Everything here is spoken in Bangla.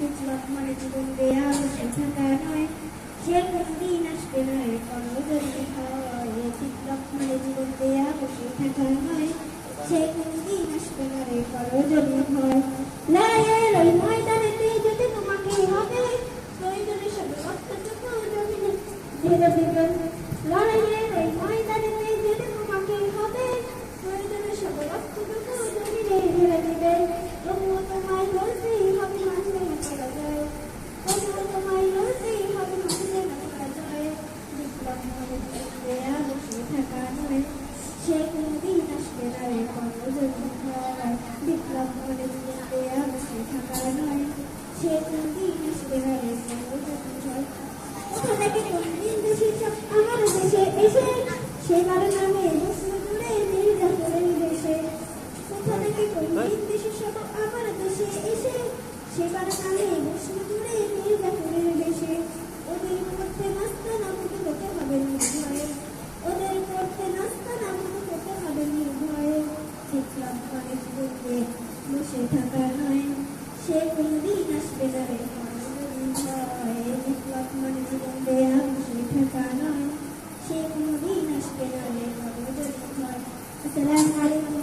জীবন দেয়া বসে থাকা নয় সে কোনদিন আসবে না রে কোনো হয় বিপ্লব মানে জীবন দেয়া বসে থাকা নয় সে কোনদিন আসবে না রে কোনো হয় লড়াইয়ের ওই ময়দানেতে যদি তোমাকে হবে প্রয়োজনে সব রক্তটুকু জমিনে ঢেলে দেবেন লড়াইয়ের ওই ময়দানেতে যদি তোমাকে হবে প্রয়োজনে সব রক্তটুকু জমিনে ঢেলে দেবেন তবুও তোমায় লড়তেই হবে মাঝে না করা যায় তবুও তোমায় লড়তেই হবে মাঝে না করা যায় বিপ্লব মানে দেয়া বসে থাকা নয় সে কোনদিন আসবে না রে কোনো যদি হয় বিপ্লব মানে দেয়া বসে থাকা নয় সে কোনদিন আসবে না রে কোনো যদি হয় কোথা থেকে কোনদিন দেশে দেশে এসে সেবার নামে বসে দূরে নির্যাতনের দেশে। কোথা থেকে কোনদিন দেশে সব আমার দেশে এসে সেবার নামে বসে দূরে নির্যাতনের দেশে। ওদের করতে নাস্তা না হতে হবে নির্ভয়ে। ওদের করতে নাস্তা না হতে হবে নির্ভয়ে। মানে জীবনকে বসে থাকা নয় সে কোনদিন আসবে না রে কোনদিন আসবে